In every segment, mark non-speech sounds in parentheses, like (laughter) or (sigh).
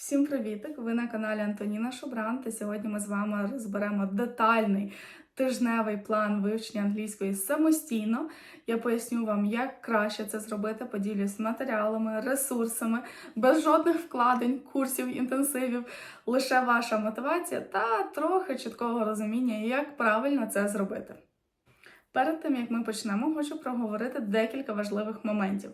Всім привітик! Ви на каналі Антоніна Шубран. Та сьогодні ми з вами розберемо детальний тижневий план вивчення англійської самостійно. Я поясню вам, як краще це зробити. Поділюсь матеріалами, ресурсами, без жодних вкладень, курсів, інтенсивів, лише ваша мотивація та трохи чіткого розуміння, як правильно це зробити. Перед тим як ми почнемо, хочу проговорити декілька важливих моментів.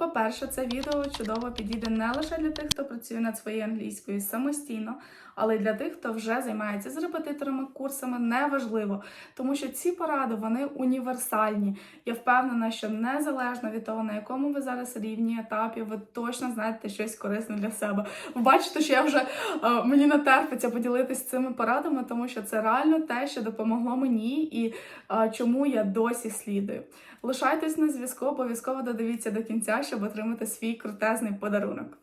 По-перше, це відео чудово підійде не лише для тих, хто працює над своєю англійською самостійно, але й для тих, хто вже займається з репетиторами, курсами, неважливо, тому що ці поради вони універсальні. Я впевнена, що незалежно від того, на якому ви зараз рівні етапі, ви точно знайдете щось корисне для себе. Ви бачите, що я вже е, мені не терпиться поділитися цими порадами, тому що це реально те, що допомогло мені і е, чому я досі слідую. Лишайтесь на зв'язку, обов'язково додивіться до кінця, щоб отримати свій крутезний подарунок.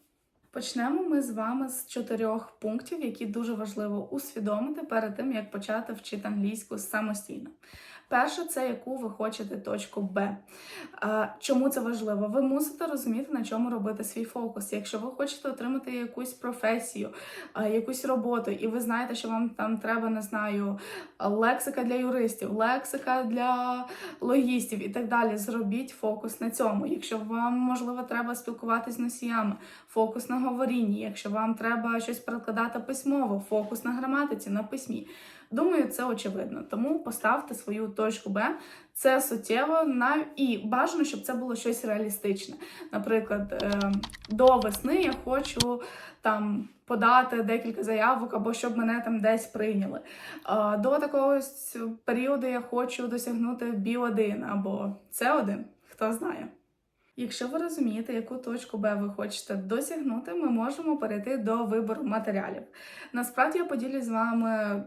Почнемо ми з вами з чотирьох пунктів, які дуже важливо усвідомити перед тим, як почати вчити англійську самостійно. Перше, це яку ви хочете точку Б. Чому це важливо? Ви мусите розуміти, на чому робити свій фокус. Якщо ви хочете отримати якусь професію, якусь роботу, і ви знаєте, що вам там треба, не знаю, лексика для юристів, лексика для логістів і так далі. Зробіть фокус на цьому. Якщо вам можливо треба спілкуватись з носіями, фокус на говорінні. Якщо вам треба щось перекладати письмово, фокус на граматиці, на письмі. Думаю, це очевидно. Тому поставте свою точку Б. Це суттєво нав... і бажано, щоб це було щось реалістичне. Наприклад, е, до весни я хочу там подати декілька заявок або щоб мене там десь прийняли. Е, До такого періоду я хочу досягнути B1 або С1, хто знає. Якщо ви розумієте, яку точку Б ви хочете досягнути, ми можемо перейти до вибору матеріалів. Насправді я поділюсь з вами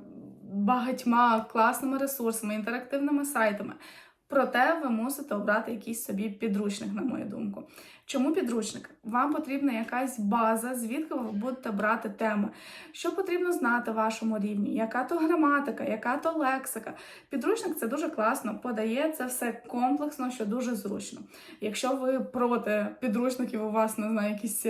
багатьма класними ресурсами, інтерактивними сайтами. Проте ви мусите обрати якийсь собі підручник, на мою думку. Чому підручник? Вам потрібна якась база, звідки ви будете брати теми. Що потрібно знати вашому рівні? Яка то граматика, яка то лексика. Підручник це дуже класно, подає це все комплексно, що дуже зручно. Якщо ви проти підручників, у вас не знаю, якийсь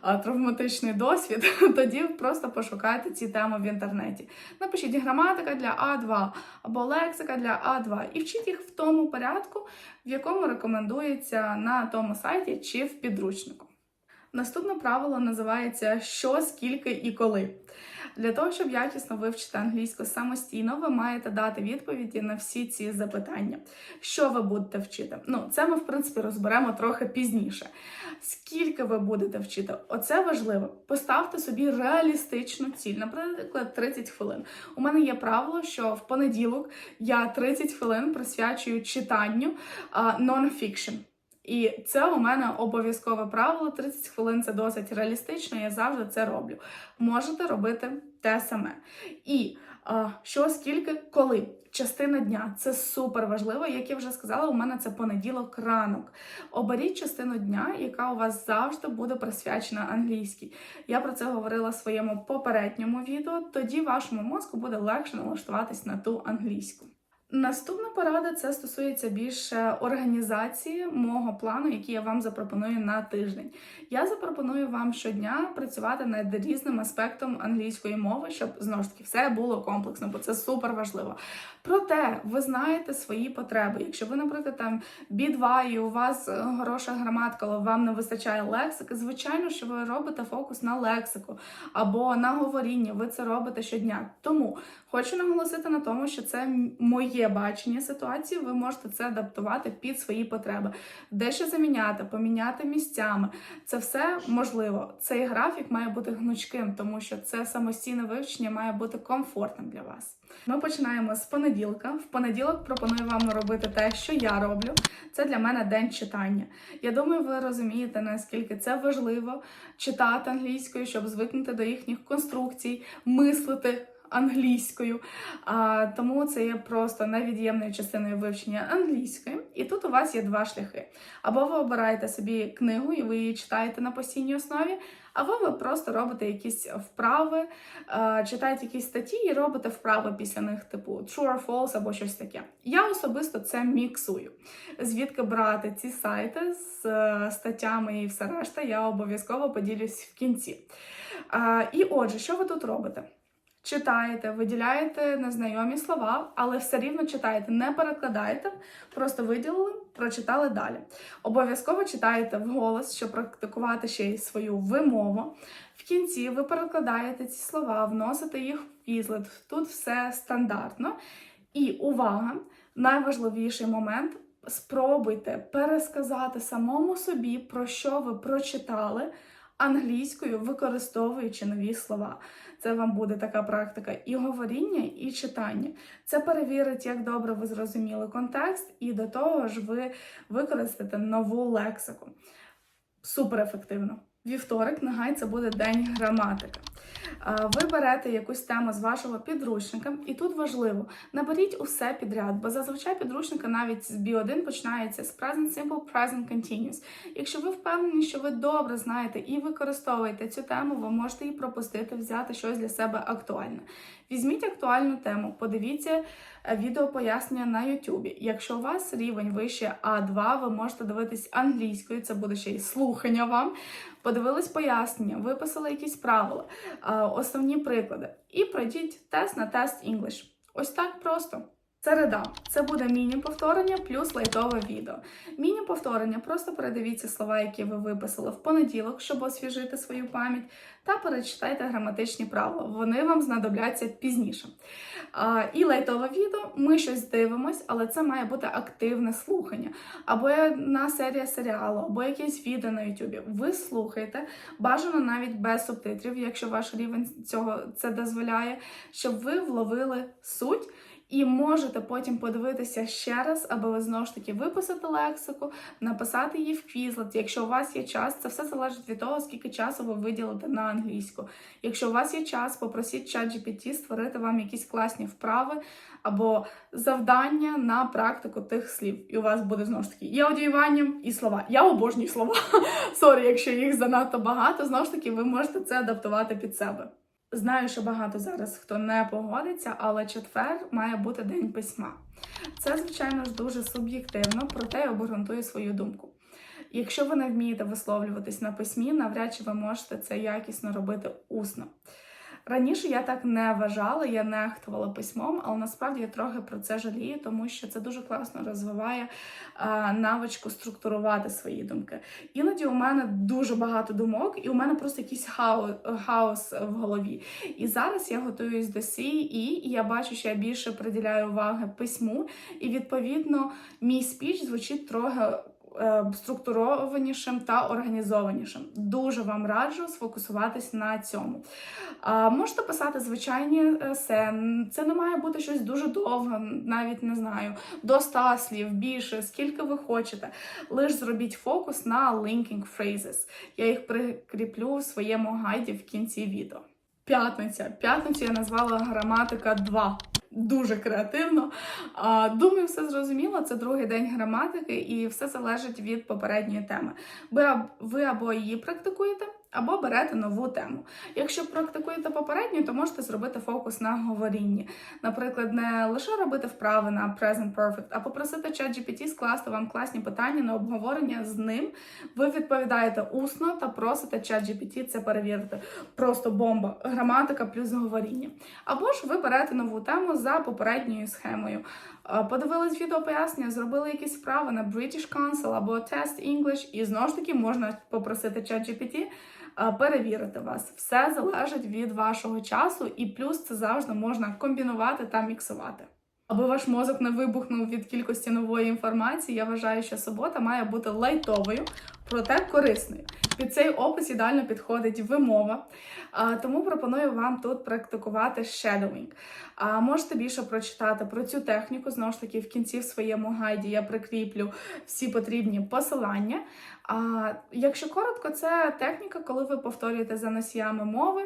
а, травматичний досвід, (laughs) тоді просто пошукайте ці теми в інтернеті. Напишіть граматика для А2 або лексика для А2 і вчіть їх в тому порядку, в якому рекомендується на тому сайті чи в підручнику. Наступне правило називається що, скільки і коли. Для того, щоб якісно вивчити англійську самостійно, ви маєте дати відповіді на всі ці запитання. Що ви будете вчити? Ну, це ми, в принципі, розберемо трохи пізніше. Скільки ви будете вчити? Оце важливо. Поставте собі реалістичну ціль, наприклад, 30 хвилин. У мене є правило, що в понеділок я 30 хвилин присвячую читанню non-fiction. І це у мене обов'язкове правило. 30 хвилин це досить реалістично, я завжди це роблю. Можете робити те саме. І а, що, скільки, коли? Частина дня це супер важливо. Як я вже сказала, у мене це понеділок ранок. Оберіть частину дня, яка у вас завжди буде присвячена англійській. Я про це говорила в своєму попередньому відео. Тоді вашому мозку буде легше налаштуватись на ту англійську. Наступна порада це стосується більше організації мого плану, який я вам запропоную на тиждень. Я запропоную вам щодня працювати над різним аспектом англійської мови, щоб знову ж таки все було комплексно, бо це супер важливо. Проте ви знаєте свої потреби. Якщо ви, наприклад, там B2 і у вас хороша граматика, але вам не вистачає лексики, звичайно, що ви робите фокус на лексику або на говоріння. Ви це робите щодня. Тому хочу наголосити на тому, що це моє бачення ситуації. Ви можете це адаптувати під свої потреби, дещо заміняти, поміняти місцями. Це все можливо. Цей графік має бути гнучким, тому що це самостійне вивчення має бути комфортним для вас. Ми починаємо з понеділка. В понеділок пропоную вам робити те, що я роблю. Це для мене день читання. Я думаю, ви розумієте, наскільки це важливо читати англійською, щоб звикнути до їхніх конструкцій, мислити. Англійською, а, тому це є просто невід'ємною частиною вивчення англійської. І тут у вас є два шляхи. Або ви обираєте собі книгу і ви її читаєте на постійній основі, або ви просто робите якісь вправи, а, читаєте якісь статті і робите вправи після них, типу true or false або щось таке. Я особисто це міксую. Звідки брати ці сайти з е, статтями і все решта, я обов'язково поділюсь в кінці. А, і отже, що ви тут робите? Читаєте, виділяєте незнайомі слова, але все рівно читаєте, не перекладаєте, просто виділили, прочитали далі. Обов'язково читаєте вголос, щоб практикувати ще й свою вимову. В кінці ви перекладаєте ці слова, вносите їх в Quizlet. Тут все стандартно. І увага! Найважливіший момент спробуйте пересказати самому собі, про що ви прочитали англійською, використовуючи нові слова. Це вам буде така практика і говоріння, і читання. Це перевірить, як добре ви зрозуміли контекст, і до того ж ви використаєте нову лексику. Супер ефективно. Вівторок, нехай це буде день граматики. Ви берете якусь тему з вашого підручника, і тут важливо, наберіть усе підряд, бо зазвичай підручники навіть з B1 починаються з Present Simple, Present Continuous. Якщо ви впевнені, що ви добре знаєте і використовуєте цю тему, ви можете її пропустити, взяти щось для себе актуальне. Візьміть актуальну тему, подивіться е, відео пояснення на YouTube. Якщо у вас рівень вище А2, ви можете дивитись англійською, це буде ще й слухання вам. Подивились пояснення, виписали якісь правила, основні приклади. І пройдіть тест на тест English. Ось так просто. Середа це буде міні-повторення плюс лайтове відео. Міні-повторення просто передивіться слова, які ви виписали в понеділок, щоб освіжити свою пам'ять, та перечитайте граматичні правила. Вони вам знадобляться пізніше. А, і лайтове відео ми щось дивимось, але це має бути активне слухання. Або на серія серіалу, або якесь відео на Ютубі. Ви слухаєте, бажано навіть без субтитрів, якщо ваш рівень цього це дозволяє, щоб ви вловили суть. І можете потім подивитися ще раз, аби ви знову ж таки виписати лексику, написати її в Quizlet. Якщо у вас є час, це все залежить від того, скільки часу ви виділите на англійську. Якщо у вас є час, попросіть ChatGPT створити вам якісь класні вправи або завдання на практику тих слів. І у вас буде знову ж таки і аудіювання, і слова. Я обожнюю слова. (laughs) Сорі, якщо їх занадто багато, знову ж таки, ви можете це адаптувати під себе. Знаю, що багато зараз хто не погодиться, але четвер має бути день письма. Це, звичайно ж, дуже суб'єктивно, проте я обґрунтую свою думку. Якщо ви не вмієте висловлюватись на письмі, навряд чи ви можете це якісно робити усно. Раніше я так не вважала, я нехтувала письмом, але насправді я трохи про це жалію, тому що це дуже класно розвиває а, навичку структурувати свої думки. Іноді у мене дуже багато думок, і у мене просто якийсь хаос, хаос в голові. І зараз я готуюсь до CEE, і я бачу, що я більше приділяю уваги письму, і відповідно мій спіч звучить трохи е, структурованішим та організованішим. Дуже вам раджу сфокусуватись на цьому. Можете писати звичайні есе. Це не має бути щось дуже довго, навіть не знаю, до 100 слів, більше, скільки ви хочете. Лиш зробіть фокус на linking phrases. Я їх прикріплю в своєму гайді в кінці відео. П'ятниця. П'ятницю я назвала граматика 2. Дуже креативно. А, Думаю, все зрозуміло. Це другий день граматики, і все залежить від попередньої теми. Ви, або її практикуєте, або берете нову тему. Якщо практикуєте попередню, то можете зробити фокус на говорінні. Наприклад, не лише робити вправи на Present Perfect, а попросити ChatGPT скласти вам класні питання на обговорення з ним. Ви відповідаєте усно та просите ChatGPT це перевірити. Просто бомба, граматика плюс говоріння. Або ж ви берете нову тему за попередньою схемою. Е, Подивились відео пояснення, зробили якісь вправи на British Council або Test English, і знову ж таки можна попросити ChatGPT перевірити вас. Все залежить від вашого часу, і плюс це завжди можна комбінувати та міксувати. Аби ваш мозок не вибухнув від кількості нової інформації, я вважаю, що субота має бути лайтовою, проте корисною. Під цей опис ідеально підходить вимова, тому пропоную вам тут практикувати shadowing. Можете більше прочитати про цю техніку. Знову ж таки, в кінці в своєму гайді я прикріплю всі потрібні посилання. А, якщо коротко, це техніка, коли ви повторюєте за носіями мови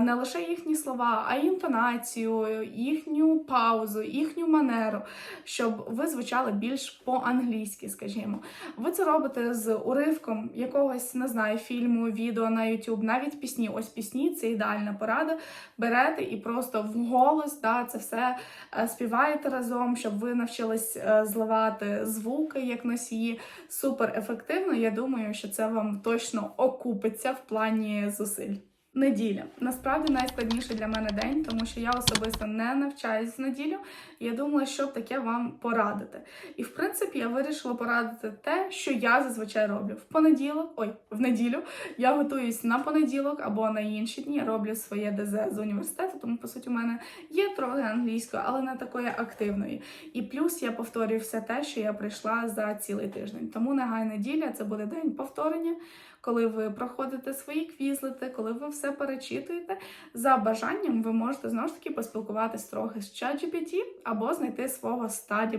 не лише їхні слова, а й інтонацію, їхню паузу, їхню манеру, щоб ви звучали більш по-англійськи, скажімо. Ви це робите з уривком якогось, не знаю, фільму, відео на YouTube, навіть пісні. Ось пісні це ідеальна порада. Берете і просто вголос да, це все е, співаєте разом, щоб ви навчились е, зливати звуки як носії. Супер ефективно. Я думаю, що це вам точно окупиться в плані зусиль. Неділя насправді найскладніший для мене день, тому що я особисто не навчаюсь в неділю. І я думала, щоб таке вам порадити. І в принципі я вирішила порадити те, що я зазвичай роблю. В понеділок, ой, в неділю я готуюсь на понеділок або на інші дні. Роблю своє ДЗ з університету, тому по суті у мене є трохи англійської, але не такої активної. І плюс я повторюю все те, що я прийшла за цілий тиждень. Тому нехай неділя це буде день повторення коли ви проходите свої квізлити, коли ви все перечитуєте. За бажанням ви можете знову ж таки поспілкуватись трохи з ChatGPT або знайти свого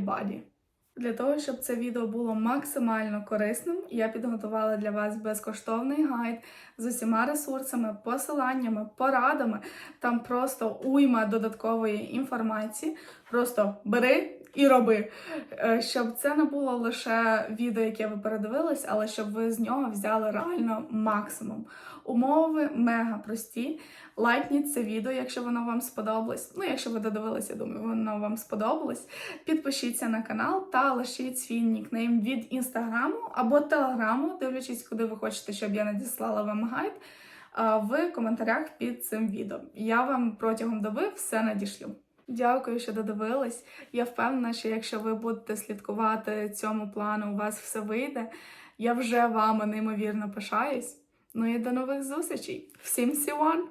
buddy. Для того, щоб це відео було максимально корисним, я підготувала для вас безкоштовний гайд з усіма ресурсами, посиланнями, порадами. Там просто уйма додаткової інформації. Просто бери і роби. Е, Щоб це не було лише відео, яке ви передивились, але щоб ви з нього взяли реально максимум. Умови мега прості. Лайкніть це відео, якщо воно вам сподобалось. Ну, якщо ви додивилися, думаю, воно вам сподобалось. Підпишіться на канал та лишіть свій нікнейм від інстаграму або телеграму, дивлячись, куди ви хочете, щоб я надіслала вам гайд. В коментарях під цим відео. Я вам протягом доби все надішлю. Дякую, що додивились. Я впевнена, що якщо ви будете слідкувати цьому плану, у вас все вийде. Я вже вами неймовірно пишаюсь. Ну і до нових зустрічей. Всім сіван!